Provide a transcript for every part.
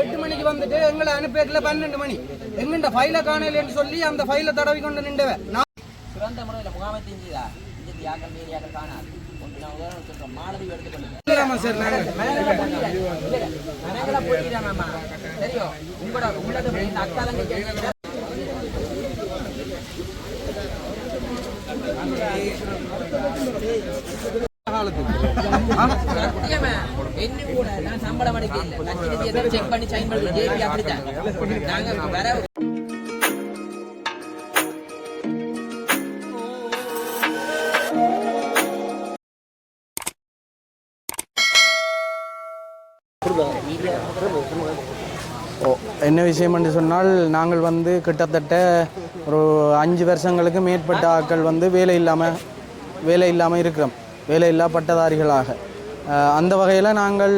எட்டு மணிக்கு வந்துட்டு எங்களை அனுப்பியதுல பன்னெண்டு மணி. எங்கண்ட ஃபைல காணலன்னு சொல்லி அந்த ஃபைல தடவி கொண்டு நின்றவ நான் சிறந்த முறையில் முகாமை செஞ்சுதா இந்த தியாக்கள் மீறியாக்கள் காணாது. ஒன்று நான் உதாரணம் எடுத்துக்கொள்ளுங்க சார் தெரியும் உங்களோட இந்த என்ன நாங்க என்ன விஷயம் என்று சொன்னால் நாங்கள் வந்து கிட்டத்தட்ட ஒரு அஞ்சு வருஷங்களுக்கு மேற்பட்ட ஆட்கள் வந்து வேலை இல்லாமல் வேலை இல்லாமல் இருக்கிறோம். வேலையில்லா பட்டதாரிகளாக அந்த வகையில் நாங்கள்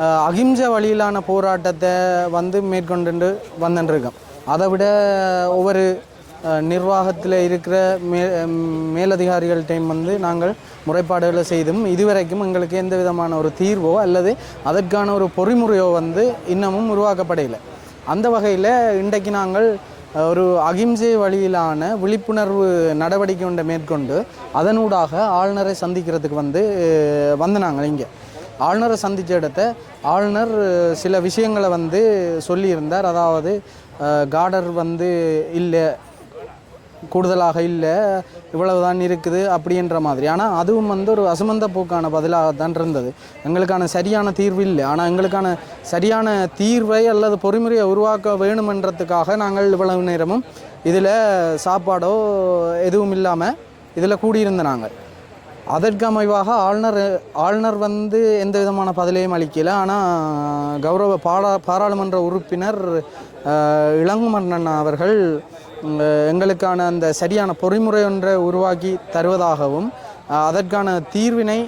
அஹ், அகிம்சை வழியிலான போராட்டத்தை வந்து மேற்கொண்டு வந்துட்டுருக்கோம் அதை விட ஒவ்வொரு நிர்வாகத்தில் இருக்கிற மே மேலதிகாரிகள் டைம் வந்து நாங்கள் முறைப்பாடுகளை செய்தும் இதுவரைக்கும் எங்களுக்கு எந்த விதமான ஒரு தீர்வோ அல்லது அதற்கான ஒரு பொறிமுறையோ வந்து இன்னமும் உருவாக்கப்படவில்லை அந்த வகையில் இன்றைக்கு நாங்கள் ஒரு அகிம்சை வழியிலான விழிப்புணர்வு நடவடிக்கை ஒன்றை மேற்கொண்டு அதனூடாக ஆளுநரை சந்திக்கிறதுக்கு வந்து அஹ், வந்து நாங்கள் இங்கே. ஆளுநரை சந்தித்த இடத்த ஆளுநர் சில விஷயங்களை வந்து சொல்லியிருந்தார். அதாவது கார்டர் வந்து இல்லை கூடுதலாக இல்லை இவ்வளவுதான் இருக்குது அப்படின்ற மாதிரி. ஆனால் அதுவும் வந்து ஒரு அசுமந்த போக்கான பதிலாக தான் இருந்தது. எங்களுக்கான சரியான தீர்வு இல்லை. ஆனால் எங்களுக்கான சரியான தீர்வை அல்லது பொறிமுறையை உருவாக்க வேணுமென்றதுக்காக நாங்கள் இவ்வளவு நேரமும் இதில் சாப்பாடோ எதுவும் இல்லாமல் இதில் கூடியிருந்த நாங்கள். அதற்கு அமைவாக ஆளுநர் ஆளுநர் வந்து எந்த விதமான பதிலையும் அளிக்கல. ஆனால் கௌரவ பாரா பாராளுமன்ற உறுப்பினர் இளங்குமன்னன் அவர்கள் எங்களுக்கான அந்த சரியான பொறிமுறை ஒன்றை உருவாக்கி தருவதாகவும் அதற்கான தீர்வினை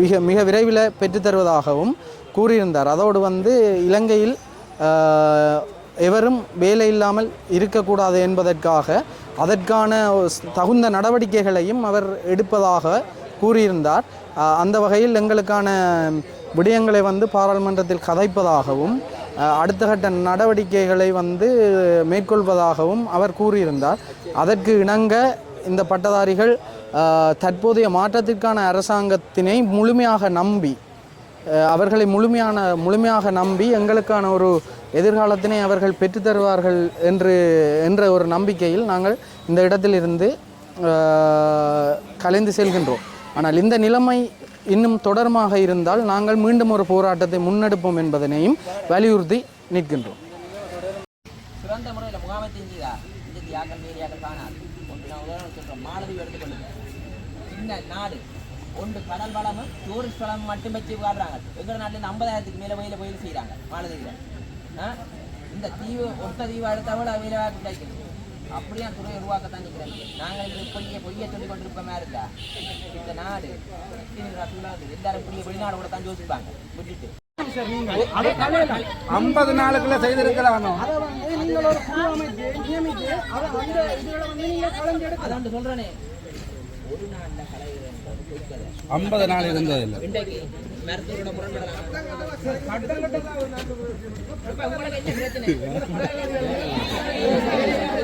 மிக மிக விரைவில் பெற்றுத்தருவதாகவும் கூறியிருந்தார். அதோடு வந்து இலங்கையில் எவரும் வேலை இல்லாமல் இருக்கக்கூடாது என்பதற்காக அதற்கான தகுந்த நடவடிக்கைகளையும் அவர் எடுப்பதாக கூறியிருந்தார். அந்த வகையில் எங்களுக்கான விடயங்களை வந்து பாராளுமன்றத்தில் கதைப்பதாகவும் அடுத்த கட்ட நடவடிக்கைகளை வந்து மேற்கொள்வதாகவும் அவர் கூறியிருந்தார். அதற்கு இணங்க இந்த பட்டதாரிகள் தற்போதைய மாற்றத்திற்கான அரசாங்கத்தினை முழுமையாக நம்பி அவர்களை முழுமையான முழுமையாக நம்பி எங்களுக்கான ஒரு எதிர்காலத்தினை அவர்கள் பெற்றுத்தருவார்கள் என்று என்ற ஒரு நம்பிக்கையில் நாங்கள் இந்த இடத்திலிருந்து கலைந்து செல்கின்றோம். ஆனால் இந்த நிலைமை இன்னும் தொடர்மாக இருந்தால் நாங்கள் மீண்டும் ஒரு போராட்டத்தை முன்னெடுப்போம் என்பதனையும் வலியுறுத்தி நிற்கின்றோம். சிறந்த முறையில் முகாமை செஞ்சுதா இந்த தியாக்கள் மீறியாக்கள் காணாது. ஒன்று நான் உதாரணம் சொல்றேன் மாலதீவு எடுத்துக்கொள்ளுங்க சின்ன நாடு. ஒன்று கடல் வளமும் டூரிஸ்ட் வளம் மட்டும் வச்சு வாழ்றாங்க எங்கள் நாட்டில் ஐம்பதாயிரத்துக்கு மேலே வயலில் வயல் செய்கிறாங்க மாலதீவில் இந்த தீவு ஒத்த தீவு அடுத்த விட வேலை கிடைக்குது அப்படியே துறை உருவாக்கத்தான் நிற்கிறேன் நாங்கள் இது பொய்ய பொய்ய சொல்லி கொண்டிருப்போமே இருந்தா இந்த நாடு எல்லாரும் புரிய வெளிநாடு கூட தான் யோசிப்பாங்க. விட்டுட்டு ஐம்பது நாளுக்குள்ள செய்திருக்கலாமோ அதான் சொல்றேனே. ஒரு நாள்ல ஐம்பது நாள் உங்களுக்கு என்ன பிரச்சனை?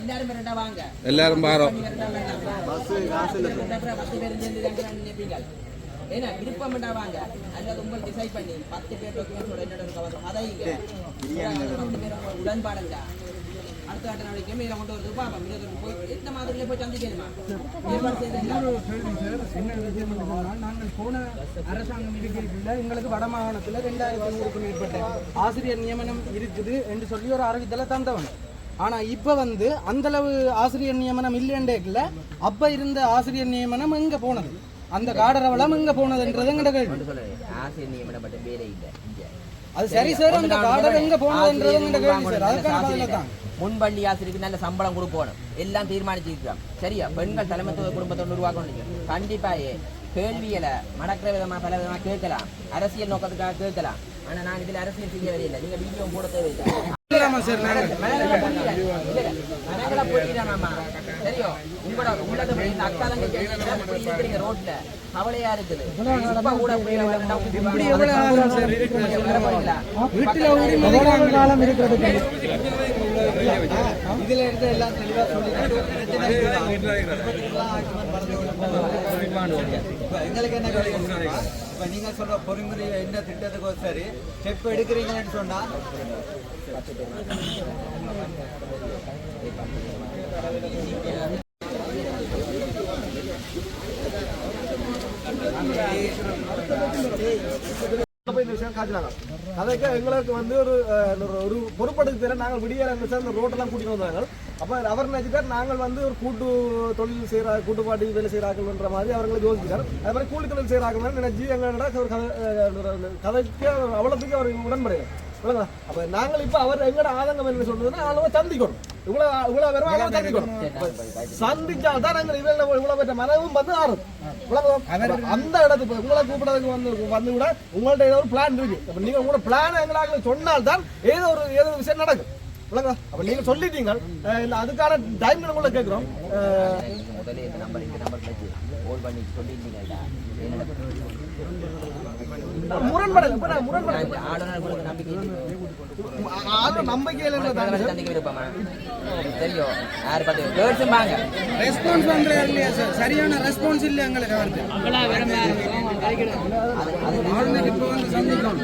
எல்லாரும் ரெண்டா வாங்க எல்லாரும் பாரம் ஏன்னா விருப்பம் வாங்க. அல்லது உங்கள் டிசைட் பண்ணி பத்து பேர் டாக்குமெண்ட்ஸோட என்னோட அதை பத்து பேர் அடுத்த ஆட்ட நாளைக்கு இதை கொண்டு மிக போய் மாதிரில சந்திக்கணுமா? நாங்கள் போன அரசாங்கம் எங்களுக்கு வடமாகாணத்தில் ரெண்டாயிரத்தி நூறுக்கும் மேற்பட்ட ஆசிரியர் நியமனம் இருக்குது என்று சொல்லி ஒரு அறிவித்தலை தந்தவன். ஆனால் இப்போ வந்து அந்தளவு ஆசிரியர் நியமனம் இல்லைன்றேக்கில் அப்போ இருந்த ஆசிரியர் நியமனம் எங்கே போனது? அந்த காடரவளம் எங்கே போனதுன்றது எங்கட கேள்வி வேலை இல்லை. இங்க. அது சரி சார் அந்த காடர் எங்கே போனதுன்றது எங்கட கேள்வி சார். அதுக்கான பதில தான் முன்பள்ளி ஆசிரியருக்கு நல்ல சம்பளம் கொடுக்கணும். எல்லாம் தீர்மானிச்சிருக்கிறோம் சரியா? பெண்கள் தலைமைத்துவ குடும்பத்தை உருவாக்கணும் கண்டிப்பா ஏ. கேள்வியில மடக்கிற விதமா பல விதமா கேட்கலாம். அரசியல் நோக்கத்துக்காக கேட்கலாம். ஆனா நான் இதுல அரசியல் செய்ய வரையில்லை. நீங்க வீடியோ போட தேவையில்லை. மனங்களை போட்டிடுறேன். இல்ல, உங்களோட உள்ளது போய் இந்த அக்கா தங்கச்சி எல்லாம் இப்படி இருக்கிறீங்க ரோட்ல கவலையா இருக்குது இப்ப கூட இப்படி இப்படி எவ்வளவு காலம் சார் வீட்டுல எவ்வளவு காலம் இருக்கிறது இதுல இருந்து எல்லாம் தெளிவா இப்ப எங்களுக்கு என்ன கிடைக்கும் இப்ப நீங்க சொல்ற பொறிமுறை என்ன திட்டத்துக்கோ சரி ஸ்டெப் எடுக்கிறீங்கன்னு சொன்னா போய் இந்த விஷயம் காய்ச்சினாங்க அதுக்கு எங்களுக்கு வந்து ஒரு ஒரு- ஒரு பொறுப்படுத்து தெரியல நாங்கள் விடிய அந்த ரோட்டெல்லாம் கூட்டிட்டு வந்தாங்க அப்போ அவர் நினைச்சிட்டார் நாங்கள் வந்து ஒரு கூட்டு தொழில் செய்கிற கூட்டுப்பாட்டி வேலை செய்கிறார்கள்ன்ற மாதிரி அவர்களை யோசிச்சார் அது மாதிரி கூலி தொழில் செய்கிறாங்க நினைச்சு எங்களோட ஒரு கதை கதைக்கு அவ்வளோத்துக்கு அவர் உடன்படையாது விளங்களா அப்போ நாங்கள் இப்போ அவர் எங்களோட ஆதங்கம் என்ன சொல்றதுன்னா அளவை சந்திக்கணும். இவ்வளவு இவ்வளவு பேரும் அளவை சந்திக்கணும் சந்திச்சா தான் நாங்கள் இவ்வளவு இவ்வளவு பெற்ற மனமும் வந்து ஆறும்? அந்த இடத்துக்கு உங்களை கூப்பிடறதுக்கு வந்து வந்து கூட உங்கள்ட்ட ஏதோ ஒரு பிளான் இருக்கு. அப்ப நீங்க உங்களோட பிளான் எங்களாக சொன்னால் தான் ஏதோ ஒரு ஏதோ ஒரு விஷயம் நடக்கும்? அப்ப நீங்க சொல்லிட்டீங்க. அதுக்கான டைம் உங்களை கேட்கிறோம். முதல்ல நம்பர் இந்த நம்பர் கோல் பண்ணி சொல்லியிருந்தீங்கடா. முரண்படல முரண்படல சரியான ரெஸ்பான்ஸ் இல்லை எங்களுக்கு ஆளுநர் இப்போ வந்து சந்திக்கணும்.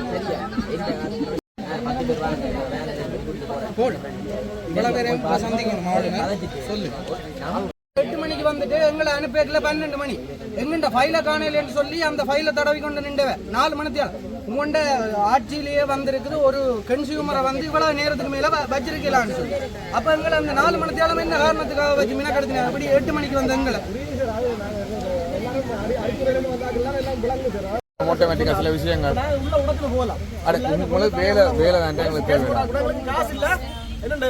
போல் இவ்வளவு பேரையும் சந்திக்கணும் சொல்லு. வந்துட்டு எங்களை அனுப்பியதுல பன்னெண்டு மணி. எங்கண்ட ஃபைல காணலன்னு சொல்லி அந்த ஃபைல தடவி கொண்டு நின்றவ நாலு மணித்தியால். உங்கள்ட ஆட்சியிலேயே வந்திருக்குது ஒரு கன்சியூமரை வந்து இவ்வளவு நேரத்துக்கு மேல வச்சிருக்கலான்னு சொல்லி. அப்ப எங்களை அந்த நாலு மணித்தியாலம் என்ன காரணத்துக்காக வச்சு மினக்கெடுத்தினா அப்படி எட்டு மணிக்கு வந்த எங்களை. ஆட்டோமேட்டிக்காக சில விஷயங்கள். நான் உள்ள உடத்துல போகலாம். அட உங்களுக்கு வேலை வேலை வேண்டாம் எங்களுக்கு தேவை என்னண்டு?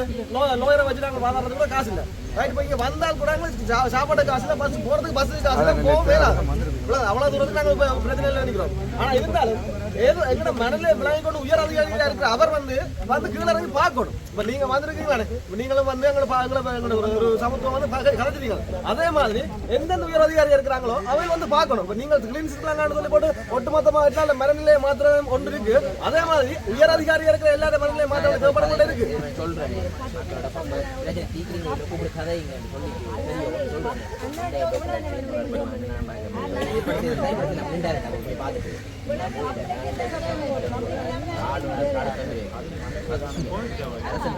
லோயரை வச்சு நாங்க வாங்குறது கூட காசு இல்ல. ரைட் இப்போ இங்க வந்தால் கூட சாப்பாடு காசு இல்ல பஸ் போறதுக்கு பஸ் காசு இல்ல போக வேணாம் இவ்வளோ அவ்வளவு தூரத்துக்கு நாங்க பிரச்சனை இல்லை நினைக்கிறோம் ஆனா இருந்தாலும் ஏதோ எங்கட மனநிலை விளங்கி கொண்டு உயர் அதிகாரிகளா இருக்கிற அவர் வந்து வந்து கீழே இறங்கி பார்க்கணும் இப்ப நீங்க வந்திருக்கீங்களே இப்ப நீங்களும் வந்து எங்களை பா- எங்களை எங்களோட ஒரு- ஒரு சமத்துவம் வந்து பா- அதே மாதிரி எந்தெந்த உயர் அதிகாரி இருக்கிறாங்களோ அவங்க வந்து பார்க்கணும் இப்ப நீங்கள் கிளீன் சிக்கலாங்கன்னு சொல்லி போட்டு ஒட்டுமொத்தமா எல்லாம் மரநிலையை மாத்திரம் ஒன்று இருக்கு அதே மாதிரி உயர் அதிகாரி இருக்கிற எல்லாரும் மரநிலையை மாற்றம் தேவைப்பட கூட இருக்கு சொல்றேன்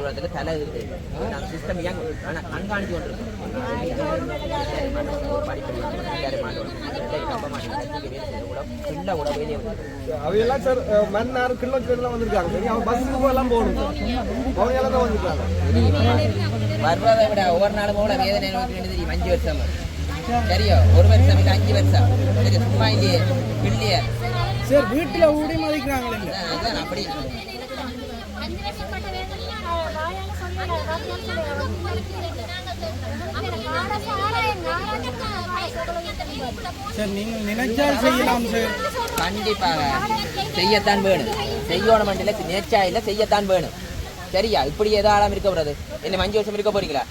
அரசு தலை இருக்கு சிஸ்டம் இயங்கு கொண்டிருக்கோம் கூட வேலையை அவங்க எல்லாம் சார் மன்னார் வந்திருக்காங்க. சரி அவன் பஸ்ஸுக்கு எல்லாம் போகணும் அவங்க எல்லாம் தான் வந்திருக்காங்க. வருவதை விட ஒவ்வொரு நாளும் போல வேதனை நோக்கி வேண்டியது அஞ்சு வருஷம் சரியோ ஒரு வருஷம் இல்லை அஞ்சு வருஷம். சரி சும்மா இல்லையே இல்லையே சார் வீட்டுல ஊடி மதிக்கிறாங்களே. அதான் அப்படி சார் நீங்கள் நினைச்சால் செய்யலாம் சார். கண்டிப்பாக. செய்யத்தான் வேணும். செய்யணும் மண்டில நேச்சா இல்லை செய்யத்தான் வேணும். சரியா? இப்படி ஏதாலும் இருக்க கூடாது என்ன அஞ்சு வருஷம் இருக்க போறீங்களா?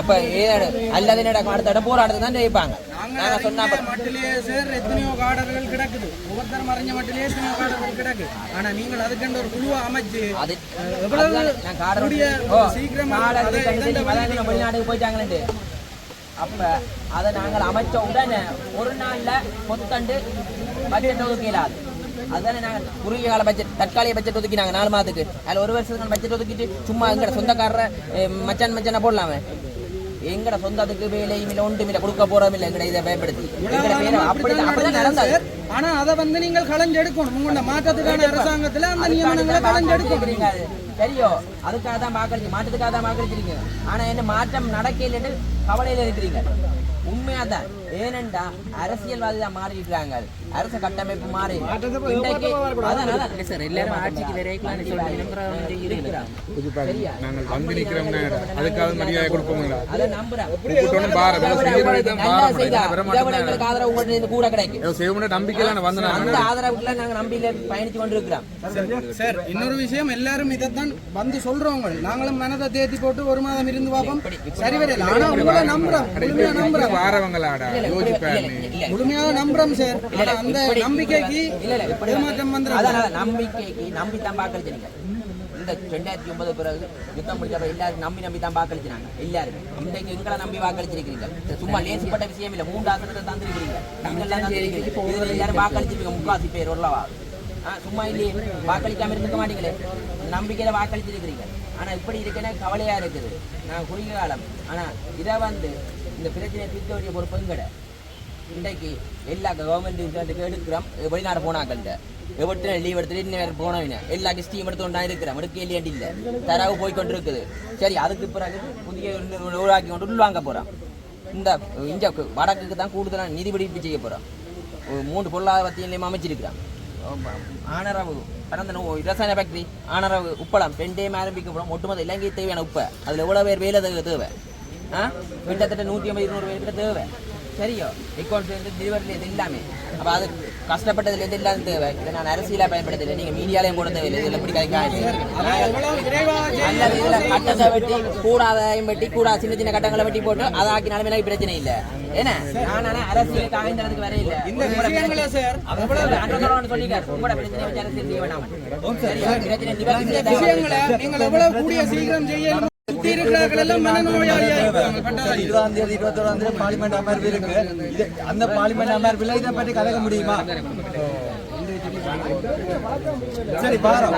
அப்ப ஏதாடு அல்லது நடக்கும் அடுத்த இடம் போராட்டத்தை தான் ஜெயிப்பாங்க. நாங்க சொன்னா மட்டிலேயே சார் எத்தனையோ காடர்கள் கிடக்குது. ஒவ்வொருத்தர் மறைஞ்ச மட்டிலேயே எத்தனையோ காடர்கள் கிடக்கு. ஆனா நீங்கள் அதுக்கென்று ஒரு குழுவை அமைச்சு அது வெளிநாட்டுக்கு போயிட்டாங்களே அப்ப அதை நாங்கள் அமைச்ச உடனே ஒரு நாள்ல பொத்தண்டு பட்ஜெட் ஒதுக்க அதுதானே நாங்கள் குறுகிய கால பட்ஜெட் தற்காலிக பட்ஜெட் ஒதுக்கினாங்க நாலு மாதத்துக்கு. அதில் ஒரு வருஷத்துக்கு பட்ஜெட் ஒதுக்கிட்டு சும்மா எங்கட சொந்தக்காரரை மச்சான் மச்சான போடலாமே? எங்கட சொந்தத்துக்கு வேலையும் இல்லை ஒன்றும் இல்லை கொடுக்க போறோம் இல்லை எங்கட இதை அப்படி அப்படிதான் நடந்தது. ஆனா அதை வந்து நீங்கள் களைஞ்செடுக்கணும் உங்களோட மாற்றத்துக்கான அரசாங்கத்துல அந்த நியமனங்களை களைஞ்செடுக்கணும் சரியோ? அதுக்காக தான் வாக்களிச்சு மாற்றத்துக்காக தான் வாக்களிச்சிருக்கீங்க. ஆனா என்ன மாற்றம் நடக்கலைன்னு கவலையில இருக்கிறீங்க. உண்மையாதான். ஏனென்றா அரசியல்வாதி தான் மாறி இருக்கிறாங்க. அரசு கட்டமைப்பு மாறி நாங்கள் வந்து அதுக்காக மரியாதை கொடுப்போங்களா அதை நம்புறேன் கூட கிடைக்கும். நம்பிக்கையில வந்து அந்த ஆதரவுக்குள்ள நாங்க நம்பிக்கையில பயணிச்சு கொண்டிருக்கிறோம். சார் இன்னொரு விஷயம் எல்லாரும் இதைத்தான் வந்து சொல்றவங்க. நாங்களும் மனதை தேத்தி போட்டு ஒரு மாதம் இருந்து பார்ப்போம். சரி வரையில ஆனா உங்களை நம்புறோம். நம்புறோம். வாரவங்களாடா? யோசிப்பாரு நீ. முழுமையாக நம்புறோம் சார். அந்த நம்பிக்கைக்கு இல்ல இல்ல இப்படி ஏமாற்றம் வந்துடும் நம்பிக்கைக்கு நம்பி தான் வாக்களிச்சிருங்க இந்த ரெண்டாயிரத்தி ஒன்பது பிறகு யுத்தம் முடிஞ்சப்ப எல்லாரும் நம்பி நம்பி தான் வாக்களிச்சினாங்க எல்லாரும். இன்றைக்கு எங்களை நம்பி வாக்களிச்சிருக்கிறீங்க சும்மா லேசிப்பட்ட விஷயம் இல்ல மூன்று ஆசனத்தை தந்திருக்கிறீங்க. நீங்கள்லாம் தந்திருக்கிறீங்க. இதுல எல்லாரும் வாக்களிச்சிருக்கீங்க முக்காசி பேர் உள்ளவா? சும்மா இல்லையே வாக்களிக்காம இருந்துக்க மாட்டீங்களே? நம்பிக்கையில வாக்களிச்சிருக்கிறீங்க ஆனா இப்படி இருக்கேன்னா கவலையா இருக்குது. நான் குறுகிய காலம். ஆனா இதை வந்து இந்த பிரச்சனையை தீர்க்க வேண்டிய பொறுப்பு எங்கட இன்றைக்கு எல்லா கவர்மெண்ட் எடுக்கிறோம். வெளிநாடு போனாக்கள்கிட்ட எவ்வளோ லீவ் எடுத்துட்டு இன்னும் போனவங்க. எல்லா ஸ்டீம் எடுத்து கொண்டா இருக்கிறோம். எடுக்க இல்லையாண்டி இல்லை. தரவு போய் கொண்டு இருக்குது சரி அதுக்கு பிறகு புதிய உருவாக்கி கொண்டு உள்வாங்க போகிறோம் இந்த இந்தியா வடக்குக்கு தான் கூடுதலாக நிதி பிடிப்பு செய்ய போகிறோம் மூன்று பொருளாதாரத்தையும் அமைச்சிருக்கிறான் ஆனரவு கடந்த ரசாயன ஃபேக்டரி ஆனரவு உப்பளம் ரெண்டையும் ஆரம்பிக்க போகிறோம் ஒட்டுமொத்த இலங்கை தேவையான உப்பை. அதில் எவ்வளோ பேர் வேலை தேவை தேவை? கிட்டத்தட்ட நூற்றி ஐம்பது இருநூறு பேர் கிட்ட தேவை சரியோ அக்கௌண்ட்ஸ்லேருந்து டெலிவரிலேருந்து எல்லாமே அப்போ அது கஷ்டப்பட்டதுலேருந்து எல்லாம் தேவை இதை நான் அரசியலாக பயன்படுத்தலை நீங்கள் மீடியாலையும் போட தேவையில்லை இதில் எப்படி கிடைக்காது அல்லது இதில் கட்டத்தை வெட்டி கூடாதையும் வெட்டி கூடா சின்ன சின்ன கட்டங்களை வெட்டி போட்டு அதை ஆக்கினாலும் எனக்கு பிரச்சனை இல்லை ஏன்னா நான் ஆனா அரசியல் காய்ந்ததுக்கு வர இல்லை இந்த விஷயங்களை சார் அன்றதோட உங்களோட பிரச்சனை வச்சு அரசியல் செய்ய வேணாம் பிரச்சனை நிவர்த்தி செய்ய தேவை. விஷயங்களை நீங்கள் எவ்வளவு கூடிய சீக்கிரம் செய்யணும் சுத்தி இருக்கிறார்கள் எல்லாம் மனநோயாளியா இருக்காங்க பட்டதாரி இருபதாம் தேதி இருபத்தோராம் தேதி பார்லிமெண்ட் அமர்வு இருக்கு. இது அந்த பார்லிமெண்ட் அமர்வில் இதை பற்றி கலக்க முடியுமா? சரி பாரு.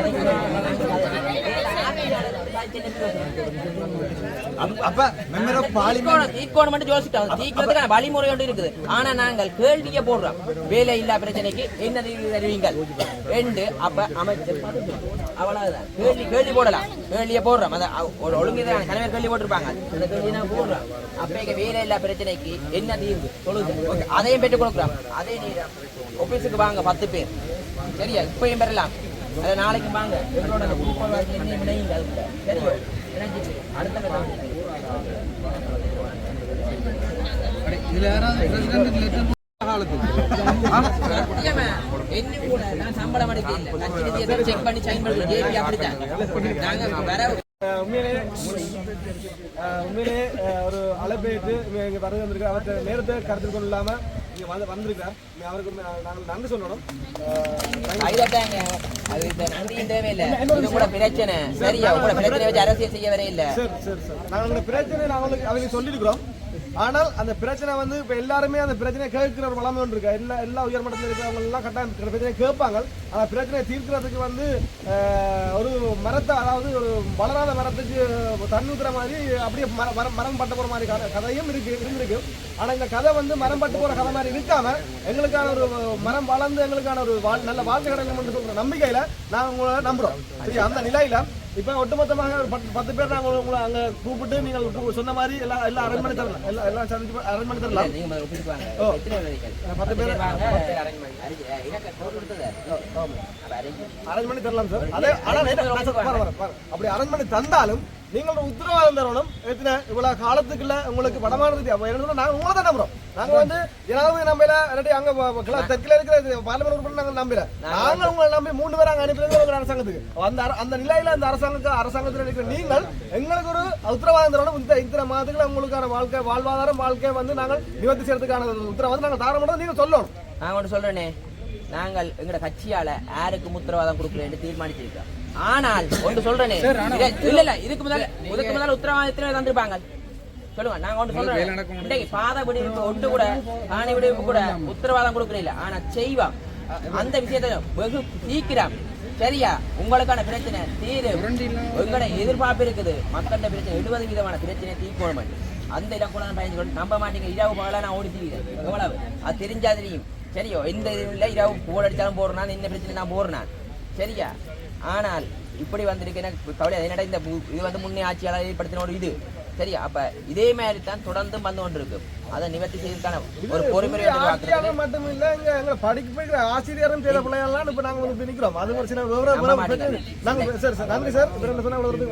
அப்ப- மெம்பர் ஆஃப் பார்லிமெண்ட் மட்டும் யோசிட்டோம் வழிமுறை ஒன்று இருக்குது. ஆனா நாங்கள் கேள்வியை போடுறோம். வேலை இல்லா பிரச்சனைக்கு என்ன தீர்வு தருவீங்கள்? ரெண்டு அப்ப அமைச்சர் அவ்வளவுதான். கேள்வி கேள்வி போடலாம். கேள்வியை போடுறோம். அந்த ஒரு ஒழுங்குதான். கணவர் கேள்வி போட்டிருப்பாங்க. அந்த கேள்வி நான் போடுறோம். அப்ப வேலை இல்லா பிரச்சனைக்கு என்ன தீர்வு? சொல்லுங்க. அதையும் பெற்றுக் கொடுக்குறோம். அதே நேரம் ஆபீஸுக்கு வாங்க பத்து பேர். சரியா? இப்பயும் பெறலாம். அது நாளைக்கு வாங்க. எங்களோட என்னையும் இணையுங்க அதுக்குள்ள. சரியா அடுத்த என்ன கூட நான் சம்பளம் அடிக்கல. check பண்ணி sign பண்ணி JP அப்படித்தான். நாங்க வர அஹ் உண்மையிலே உண்மையிலே ஒரு அழைப்பேற்று இங்கே வருகை வந்திருக்கார் அவற்றை நேரத்தை கருத்தில் இல்லாமல் இங்கே வந்து வந்திருக்கார் இங்க அவருக்கு உண்மை- நாங்கள் நன்றி சொல்லணும். அஹ் ஐதாட்டாங்க. அது இந்த நன்றியும் தேவையில்லை. இது கூட பிரச்சனை. சரியா உங்களோட பிரச்சனை வச்சு அரசியல் செய்ய வர இல்ல. சரி சரி சரி. நாங்கள் பிரச்சனை சொல்லியிருக்கிறோம். ஆனால் அந்த பிரச்சனை வந்து இப்போ எல்லாருமே அந்த பிரச்சனையை கேட்கிற ஒரு வளமை ஒன்று இருக்கா. எல்லா எல்லா உயர்மட்டத்தில் இருக்கிறவங்க எல்லாம் கட்டாயம் பிரச்சனை பிரச்சனையை கேட்பாங்க. ஆனால் பிரச்சனையை தீர்க்கிறதுக்கு வந்து ஒரு மரத்தை அதாவது ஒரு வளராத மரத்துக்கு தண்ணி மாதிரி அப்படியே மரம் மரம் பட்டு போகிற மாதிரி கதை- கதையும் இருக்கு இருந்திருக்கு. ஆனால் இந்த கதை வந்து மரம் பட்டு போகிற கதை மாதிரி இருக்காம எங்களுக்கான ஒரு மரம் வளர்ந்து எங்களுக்கான ஒரு வாழ் நல்ல வாழ்க்கை கிடைக்கும் சொல்கிற நம்பிக்கையில் நாங்கள் உங்களை நம்புகிறோம் சரி அந்த நிலையில் இப்போ ஒட்டுமொத்தமாக ஒரு பத்து பத்து பேர் நாங்கள் உங்களை அங்கே கூப்பிட்டு நீங்கள் சொன்ன மாதிரி எல்லாம் எல்லாம் அரேஞ்ச் பண்ணி தரலாம். எல்லாம் எல்லாம் சந்திச்சு அரேஞ்ச் பண்ணி தரலாம். ஓ. பத்து பேர். அரேஞ்ச் பண்ணி. தரலாம் சார். அதே ஆனால். அப்படி அரேஞ்ச் பண்ணி தந்தாலும் நீங்கள் ஒரு உத்தரவாதம் தரணும் எத்தனை இவ்வளவு காலத்துக்குள்ள உங்களுக்கு என்ன நாங்கள் உங்களை தான் நம்புறோம் நாங்க வந்து ஜனாதிபதி நம்பல இல்லாட்டி அங்க தெற்குல இருக்கிற பார்லிமெண்ட் உறுப்பினர் நாங்கள் நம்பல நாங்கள் உங்களை நம்பி மூணு பேர் அங்க அனுப்பினது ஒரு அரசாங்கத்துக்கு அந்த அந்த நிலையில அந்த அரசாங்க அரசாங்கத்தில் இருக்கிற நீங்கள் எங்களுக்கு ஒரு உத்தரவாதம் தரணும் இந்த இத்தனை மாதத்துக்குள்ள உங்களுக்கான வாழ்க்கை வாழ்வாதாரம் வாழ்க்கை வந்து நாங்கள் நிவர்த்தி செய்யறதுக்கான உத்தரவாதம் நாங்கள் தர மட்டும் நீங்க சொல்லணும் நான் ஒன்று சொல்றேனே நாங்கள் எங்கட கட்சியால யாருக்கு உத்தரவாதம் கொடுக்கலன்னு தீர்மானிச்சிருக்கோம் ஆனால் ஒன்று சொல்றேனே. இல்ல இல்ல இதுக்கு முதல்ல இதுக்கு முதல்ல பேர் தந்திருப்பாங்க. சொல்லுங்க நாங்க ஒன்று சொல்றேன். இன்னைக்கு பாத விடுவிப்பு ஒன்று கூட ஆணை விடுவிப்பு கூட உத்தரவாதம் கொடுக்கல ஆனா செய்வோம். அந்த விஷயத்தை வெகு சீக்கிரம். சரியா? உங்களுக்கான பிரச்சனை தீரு. உங்களோட எதிர்பார்ப்பு இருக்குது. மக்கள்கிட்ட பிரச்சனை எழுபது விதமான பிரச்சனை தீர்க்கணும் அந்த இடம் கூட பயந்து நம்ப மாட்டீங்க. இரவு பகலா நான் ஓடி தீவிரேன் எவ்வளவு? அது தெரிஞ்சா தெரியும் சரியோ? எந்த இதுவும் இல்லை இரவு போர் அடிச்சாலும் போடுறேன். என்ன பிரச்சனை நான். போடுறேன் சரியா? ஆனால் இப்படி வந்திருக்கு எனக்கு கவலை என்னடா இந்த இது வந்து முன்னே ஆட்சியாளர் ஏற்படுத்தின ஒரு இது. சரியா? அப்ப இதே மாதிரி தான் தொடர்ந்து வந்து கொண்டிருக்கு அதை நிவர்த்தி செய்வதற்கான ஒரு பொறுமுறை மட்டும் இல்ல இங்க எங்களை படிக்க போய்க்கிற ஆசிரியரும் செய்த பிள்ளைகள்லாம் இப்ப நாங்க வந்து நிக்கிறோம் அது ஒரு சில விவரம். நாங்க சார் சார் நன்றி சார்.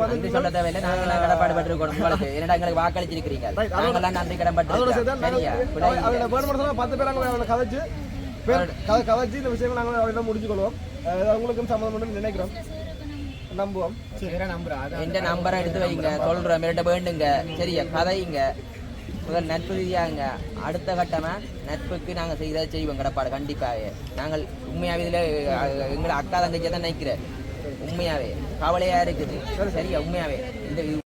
நன்றி சொல்ல தேவையில்லை. நாங்களாம் கடப்பாடு பட்டிருக்கோம் உங்களுக்கு இரண்டா எங்களுக்கு வாக்களிச்சிருக்கிறீங்க? நாங்களாம் நன்றி சேர்த்து சரியா? பத்து பேர் நாங்க கதைச்சு கதைச்சு இந்த விஷயங்களை நாங்கள் அவரிடம் முடிச்சு கொள்வோம் அஹ் உங்களுக்கும் சம்மதம் உண்டு நினைக்கிறோம். நம்புவோம். எந்த நம்பரை எடுத்து வைங்க. சொல்றோம் மிரட்ட வேண்டுங்க. சரியா? கதையுங்க முதல் நட்பு ரீதியாங்க அடுத்த கட்டமா நட்புக்கு நாங்கள் செய்ததை செய்வோம் கடப்பாடு. கண்டிப்பாக. நாங்கள் உண்மையாவே இதில் எங்களை அக்கா தங்கச்சியை தான் நினைக்கிறேன். உண்மையாவே. கவலையா இருக்குது. சரியா? உண்மையாவே. இந்த